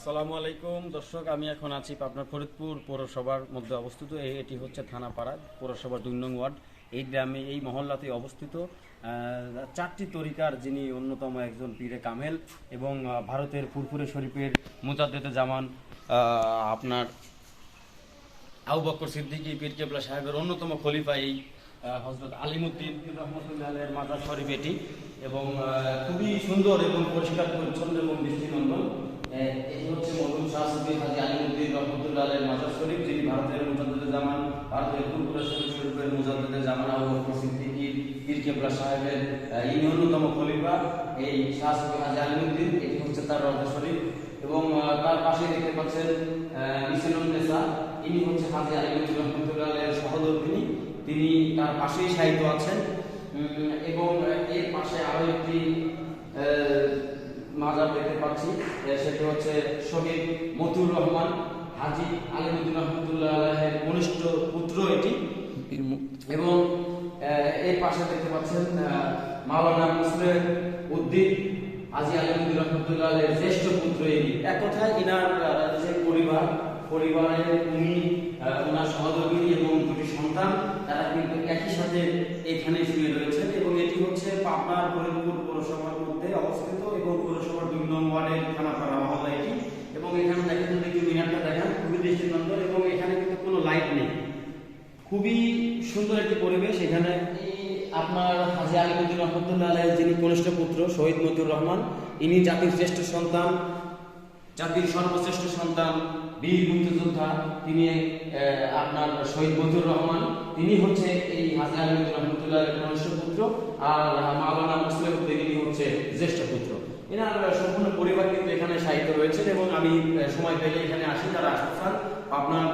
আসসালামু আলাইকুম। দর্শক, আমি এখন আছি আপনার ফরিদপুর পৌরসভার মধ্যে অবস্থিত। এই এটি হচ্ছে থানাপাড়া পৌরসভার দুই নং ওয়ার্ড। এই গ্রামে, এই মহল্লাতে অবস্থিত চারটি তরিকার যিনি অন্যতম একজন পীরে কামেল এবং ভারতের ফুরফুরে শরীফের মুজাদ্দেদে জামান আপনার আবু বক্কর সিদ্দিকী, পীর কেবলা সাহেবের অন্যতম খলিফা এই হজরত আলিমুদ্দিন রহমতুল্লাহের মাজার শরীফ এটি। এবং খুবই সুন্দর এবং পরিষ্কার পরিচ্ছন্ন এবং দৃষ্টিনন্দন। এটি হচ্ছে মরহুম শাহ সিদ্দিক হাজি আলিমুদ্দিন রহমতুল্লাহের মাজার শরীফ, যিনি ভারতের মুজাদ্দেদে জামান, ভারতের ফুরফুরে শরীফ শরীফের মুজাদ্দেদে জামান আবু বক্কর সিদ্দিকী পীর সাহেবের ইনি অন্যতম খলিফা। এই শাহ সিদ্দিক হাজি আলিমুদ্দিন, এটি হচ্ছে তার রজা শরীফ। এবং তার পাশে দেখতে পাচ্ছেন মিসেনুন নেসা ইনি হচ্ছে হাজি আলিমুদ্দিন রহমতুল্লাহের সহধর্মিনী। তিনি তার পাশেই সাহিত্য আছেন। এবং এর পাশে আরও একটি আহ, মাজার দেখতে পাচ্ছি আহ, সেটি হচ্ছে শহীদ মতুর রহমান হাজি আলিমুদ্দিন রহমতুল্লাহের কনিষ্ঠ পুত্র এটি। এবং এর পাশে দেখতে পাচ্ছেন মাওলানা মুসলিম উদ্দিন আজি আলিমুদ্দিন রহমতুল্লাহের জ্যেষ্ঠ পুত্র ইনি এক কথায় ইনার যে পরিবার পরিবারের উনি ওনার সহযোগী এবং দুটি সন্তান তারা কিন্তু একই সাথে এখানে শুয়ে রয়েছেন এবং এটি হচ্ছে পাবনার ফরিদপুর পৌরসভার মধ্যে অবস্থিত এবং পৌরসভার দুই নং ওয়ার্ডের থানাপাড়া মহল্লা এটি এবং এখানে দেখেন যদি একটু মিনারটা দেখেন খুবই দৃষ্টিনন্দন এবং এখানে কিন্তু কোনো লাইট নেই খুবই সুন্দর একটি পরিবেশ। এখানে আপনার হাজি আলিমুদ্দিন রহমতুল্লাহ আলাইহির যিনি কনিষ্ঠ পুত্র, শহীদ মতিউর রহমান, ইনি জাতির শ্রেষ্ঠ সন্তান, জাতির সর্বশ্রেষ্ঠ সন্তান, বীর মুক্তিযোদ্ধা, তিনি আপনার শহীদ মতিউর রহমান, তিনি হচ্ছে এই হাজি আলিমুদ্দিন রহমতুল্লাহ কনিষ্ঠ পুত্র, আর মাওলানা মুসলিম ইনি হচ্ছে জ্যেষ্ঠ পুত্র। এনার সম্পূর্ণ পরিবার কিন্তু এখানে সাহিত্য রয়েছেন এবং আমি সময় পেলে এখানে আসি যারা আসতে চান। আপনার